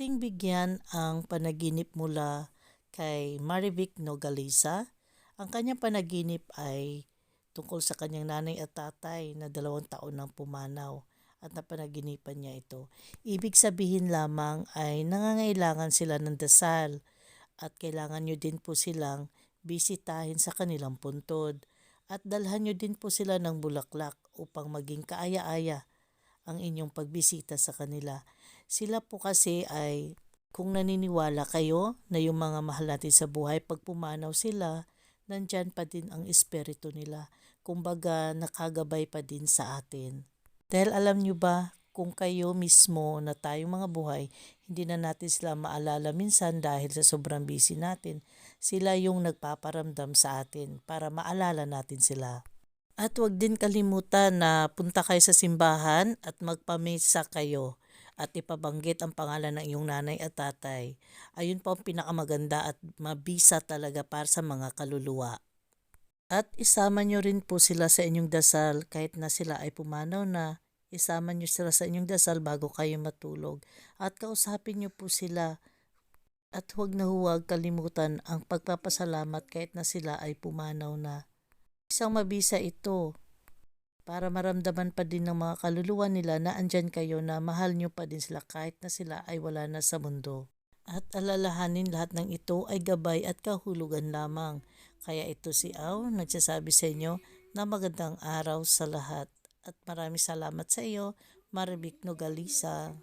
ating bigyan ang panaginip mula kay Marivic Nogalisa. Ang kanyang panaginip ay tungkol sa kanyang nanay at tatay na dalawang taon nang pumanaw at napanaginipan niya ito. Ibig sabihin lamang ay nangangailangan sila ng dasal at kailangan nyo din po silang bisitahin sa kanilang puntod at dalhan nyo din po sila ng bulaklak upang maging kaaya-aya ang inyong pagbisita sa kanila. Sila po kasi ay kung naniniwala kayo na yung mga mahal natin sa buhay, pag pumanaw sila, nandyan pa din ang espiritu nila. Kumbaga, nakagabay pa din sa atin. Dahil alam nyo ba, kung kayo mismo na tayong mga buhay, hindi na natin sila maalala minsan dahil sa sobrang busy natin. Sila yung nagpaparamdam sa atin para maalala natin sila. At huwag din kalimutan na punta kayo sa simbahan at magpamisa kayo at ipabanggit ang pangalan ng iyong nanay at tatay. Ayun po ang pinakamaganda at mabisa talaga para sa mga kaluluwa. At isama nyo rin po sila sa inyong dasal kahit na sila ay pumanaw na. Isama nyo sila sa inyong dasal bago kayo matulog. At kausapin nyo po sila. At huwag na huwag kalimutan ang pagpapasalamat kahit na sila ay pumanaw na. Isang mabisa ito para maramdaman pa din ng mga kaluluwa nila na andyan kayo na mahal nyo pa din sila kahit na sila ay wala na sa mundo. At alalahanin lahat ng ito ay gabay at kahulugan lamang. Kaya ito si Aw nagsasabi sa inyo na magandang araw sa lahat. At maraming salamat sa iyo, Maribik Nogalisa.